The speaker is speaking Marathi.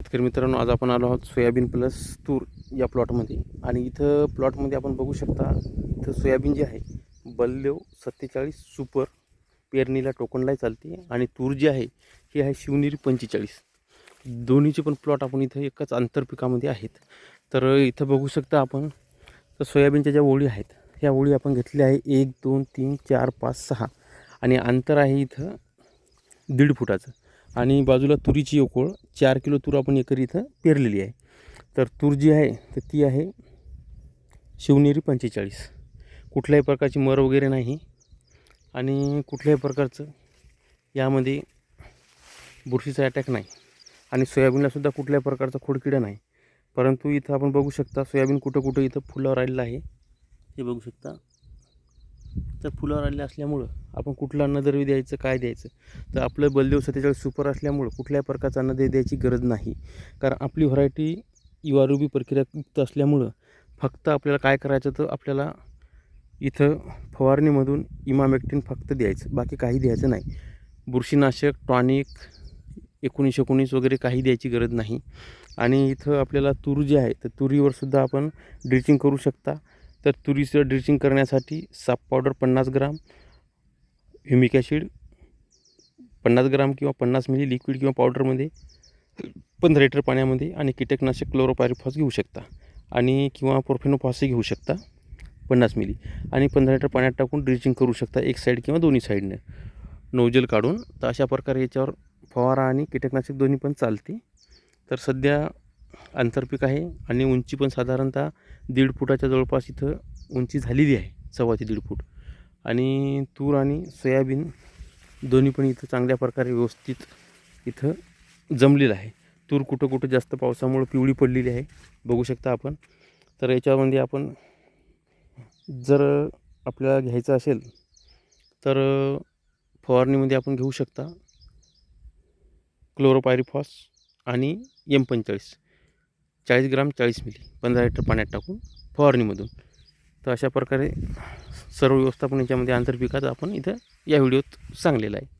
शेतकरी मित्रांनो आज आपण आलो आहोत सोयाबीन प्लस तूर या प्लॉटमध्ये. आणि इथं प्लॉटमध्ये आपण बघू शकता इथं सोयाबीन जे आहे बल्लेव सत्तेचाळीस सुपर पेरणीला टोकनलाही चालते. आणि तूर जी आहे ही आहे शिवनेरी पंचेचाळीस. दोन्हीचे पण प्लॉट आपण इथं एकाच आंतरपिकामध्ये आहेत. तर इथं बघू शकता आपण तर सोयाबीनच्या ज्या ओळी आहेत ह्या ओळी आपण घेतल्या आहे एक दोन तीन चार पाच सहा. आणि अंतर आहे इथं दीड फुटाचं. आणि बाजूला तुरीची ओकोळ चार किलो तूर आपण एकर इथं पेरलेली आहे. तर तूर जी आहे तर ती आहे शिवनेरी पंचेचाळीस. कुठल्याही प्रकारची मर वगैरे नाही. आणि कुठल्याही प्रकारचं यामध्ये बुरशीचा अटॅक नाही. आणि सोयाबीनलासुद्धा कुठल्याही प्रकारचा खोडकिडा नाही. परंतु इथं आपण बघू शकता सोयाबीन कुठं कुठं इथं फुलावर आलेलं आहे. हे बघू शकता. तर फुलावर आले असल्यामुळं आपण कुठलं अन्नद्रव्य द्यायचं काय द्यायचं? तर आपलं बलदेव सत्तेचाळीस सुपर असल्यामुळं कुठल्याही प्रकारचं अन्नद्रव्य द्यायची गरज नाही. कारण आपली व्हरायटी युवारुबी प्रक्रियायुक्त असल्यामुळं फक्त आपल्याला काय करायचं तर आपल्याला इथं फवारणीमधून इमामेक्टिन फक्त द्यायचं बाकी काही द्यायचं नाही. बुरशीनाशक टॉनिक एकोणीस एकोणीस वगैरे काही द्यायची गरज नाही. आणि इथं आपल्याला तूर जे आहे तर तुरीवरसुद्धा आपण ड्रिचिंग करू शकता. तर तुरीचं ड्रिचिंग करण्यासाठी साप पावडर पन्नास ग्राम ह्युमिक ॲसिड पन्नास ग्राम किंवा पन्नास मिली लिक्विड किंवा पावडरमध्ये पंधरा लिटर पाण्यामध्ये आणि कीटकनाशक क्लोरोपायरिफॉस घेऊ शकता आणि किंवा पोर्फेनोफॉसही घेऊ शकता पन्नास मिली आणि पंधरा लिटर पाण्यात टाकून ड्रिचिंग करू शकता एक साईड किंवा दोन्ही साईडनं नोजल काढून तर अशा प्रकारे याच्यावर फवारा आणि कीटकनाशक दोन्ही पण चालते. तर सध्या आंतरपीक आहे आणि उंची पण साधारणतः दीड फुटाच्या जवळपास इथं उंची झालेली आहे सव्वा ते दीड फूट. आणि तूर आणि सोयाबीन दोन्ही पण इथं चांगल्या प्रकारे व्यवस्थित इथं जमलेलं आहे. तूर कुठं कुठं जास्त पावसामुळं पिवळी पडलेली आहे बघू शकता आपण. तर याच्यामध्ये आपण जर आपल्याला घ्यायचं असेल तर फवारणीमध्ये आपण घेऊ शकता क्लोरोपायरिफॉस आणि एम पंचेचाळीस. चाळीस ग्राम चाळीस मिली. पंधरा लिटर पाण्यात टाकून फवारणीमधून. तर अशा प्रकारे सर्व व्यवस्थापन याच्यामध्ये आंतरपिकाचं आपण इथं या व्हिडिओत सांगलेलं आहे.